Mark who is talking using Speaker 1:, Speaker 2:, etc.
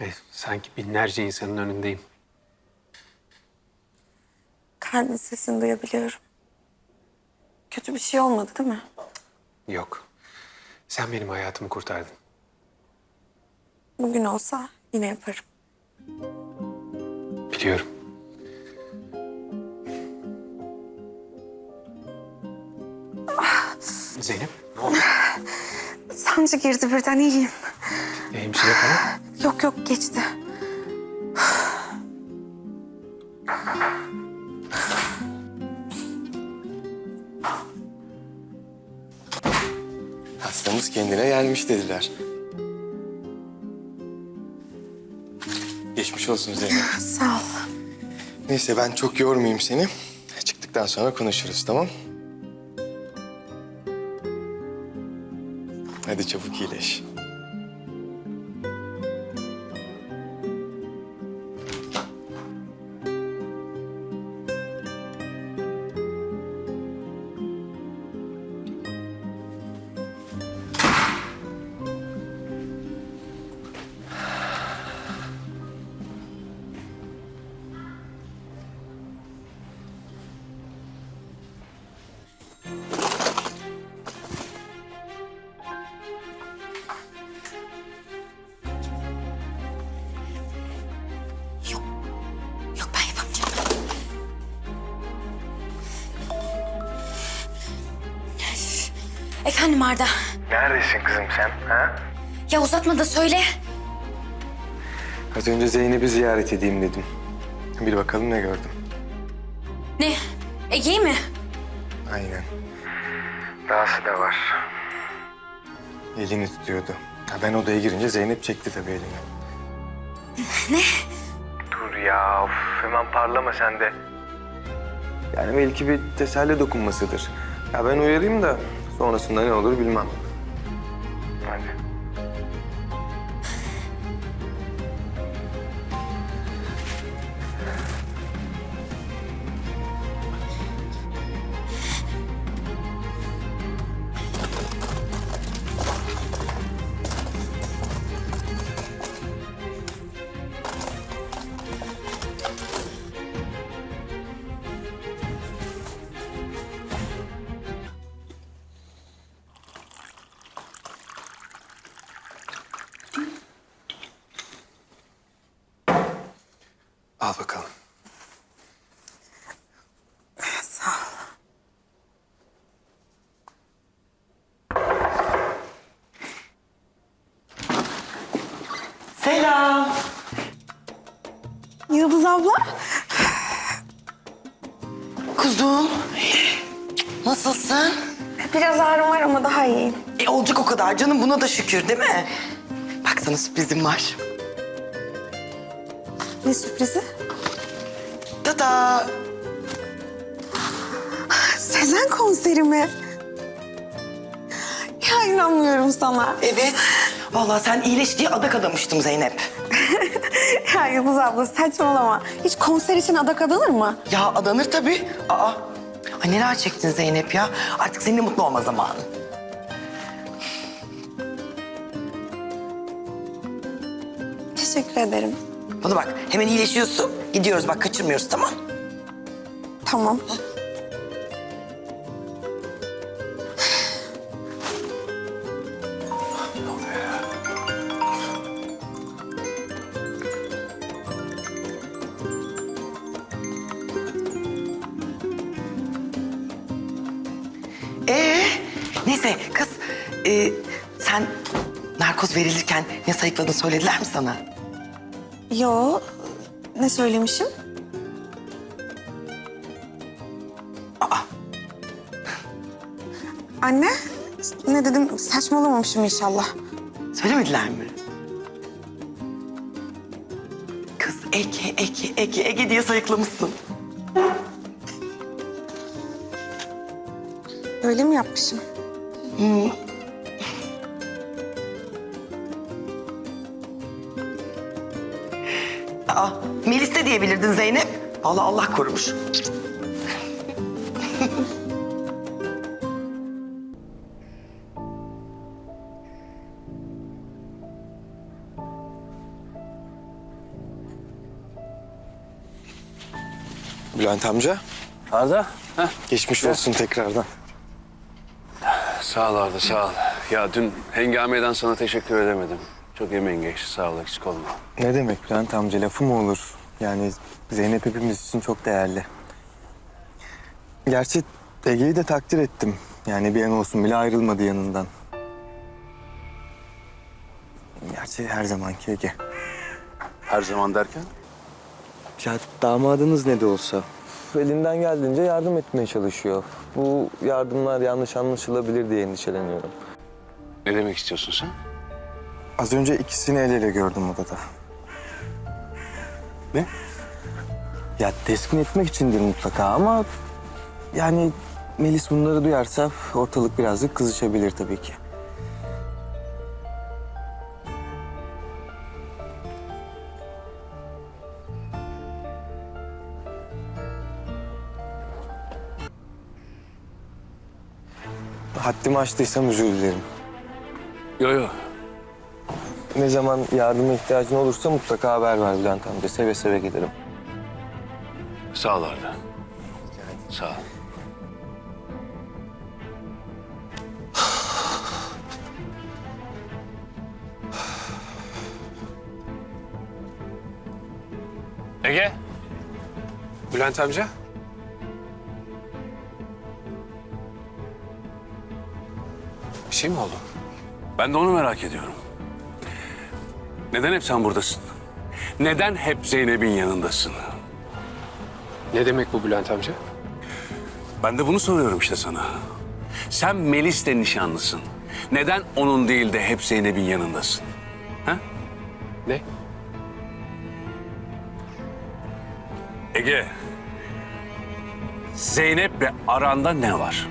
Speaker 1: E, sanki binlerce insanın önündeyim.
Speaker 2: Kalbin sesini duyabiliyorum. Kötü bir şey olmadı değil mi?
Speaker 1: Yok. Sen benim hayatımı kurtardın.
Speaker 2: Bugün olsa yine yaparım.
Speaker 1: Biliyorum. Zeynep, ne oldu?
Speaker 2: Sancı girdi birden iyiyim.
Speaker 1: E, hemşire falan?
Speaker 2: Yok yok geçti.
Speaker 3: Hastamız kendine gelmiş dediler. Geçmiş olsun Zeynep.
Speaker 2: Sağ ol.
Speaker 3: Neyse ben çok yormayayım seni. Çıktıktan sonra konuşuruz tamam? Hadi çabuk iyileş.
Speaker 4: Efendim Arda.
Speaker 3: Neredesin kızım sen? Ha?
Speaker 4: Ya uzatma da söyle.
Speaker 3: Az önce Zeynep'i ziyaret edeyim dedim. Bir bakalım ne gördüm.
Speaker 4: Ne? Ege'yi mi?
Speaker 3: Aynen. Dahası da var. Elini tutuyordu. Ha, ben odaya girince Zeynep çekti tabii elini.
Speaker 4: Ne?
Speaker 3: Dur ya, of, hemen parlama sen de. Yani belki bir teselli dokunmasıdır. Ya ben uyarayım da sonrasında ne olur bilmem.
Speaker 1: Al bakalım.
Speaker 2: Sağ ol.
Speaker 5: Selam.
Speaker 2: Yıldız abla.
Speaker 5: Kuzum. Nasılsın?
Speaker 2: Biraz ağrım var ama daha iyiyim.
Speaker 5: E, olacak o kadar canım buna da şükür değil mi? Bak sana sürprizim var.
Speaker 2: Ne sürprizi?
Speaker 5: Tada.
Speaker 2: Sezen konseri mi? Ya inanmıyorum sana.
Speaker 5: Evet. Vallahi sen iyileş diye adak adamıştım Zeynep.
Speaker 2: Ya Yıldız abla saçmalama. Hiç konser için adak adanır mı?
Speaker 5: Ya adanır tabii. Aa. Ay neler çektin Zeynep ya. Artık seninle mutlu olma zamanı.
Speaker 2: Teşekkür ederim.
Speaker 5: Bana bak hemen iyileşiyorsun. Gidiyoruz bak kaçırmıyoruz tamam.
Speaker 2: Tamam.
Speaker 5: Ee, neyse kız e, sen narkoz verilirken ne sayıkladın söylediler mi sana?
Speaker 2: Yo. Ne söylemişim?
Speaker 5: Aa.
Speaker 2: Anne. Ne dedim saçmalamamışım inşallah.
Speaker 5: Söylemediler mi? Kız Ege, Ege, Ege, Ege diye sayıklamışsın.
Speaker 2: Öyle mi yapmışım?
Speaker 5: Aa, Melis de diyebilirdin Zeynep. Allah Allah korumuş.
Speaker 3: Bülent amca.
Speaker 6: Arda. Heh.
Speaker 3: Geçmiş olsun tekrardan.
Speaker 6: Sağ ol Arda, sağ ol. Ya dün hengameden sana teşekkür edemedim. Çok emeğin geçti, sağ ol, eksik olma.
Speaker 3: Ne demek Bülent amca, lafı mı olur? Yani Zeynep hepimiz için çok değerli. Gerçi Ege'yi de takdir ettim. Yani bir an olsun bile ayrılmadı yanından. Gerçi her zamanki Ege.
Speaker 6: Her zaman derken?
Speaker 3: Ya damadınız ne de olsa elinden geldiğince yardım etmeye çalışıyor. Bu yardımlar yanlış anlaşılabilir diye endişeleniyorum.
Speaker 6: Ne demek istiyorsun sen?
Speaker 3: Az önce ikisini el ele gördüm odada.
Speaker 6: Ne?
Speaker 3: Ya teskin etmek içindir mutlaka ama... Yani Melis bunları duyarsa ortalık birazcık kızışabilir tabii ki. Haddimi aştıysam özür dilerim.
Speaker 6: Yo yo,
Speaker 3: Ne zaman yardıma ihtiyacın olursa mutlaka haber ver Bülent amca. Seve seve gelirim.
Speaker 6: sağ ol Arda. Sağ ol. Ege?
Speaker 1: Bülent amca? Bir şey mi oldu?
Speaker 6: Ben de onu merak ediyorum. Neden hep sen buradasın? Neden hep Zeynep'in yanındasın?
Speaker 1: Ne demek bu Bülent amca?
Speaker 6: Ben de bunu soruyorum işte sana. Sen Melis'le nişanlısın. Neden onun değil de hep Zeynep'in yanındasın? Ha?
Speaker 1: Ne?
Speaker 6: Ege, Zeynep'le aranda ne var?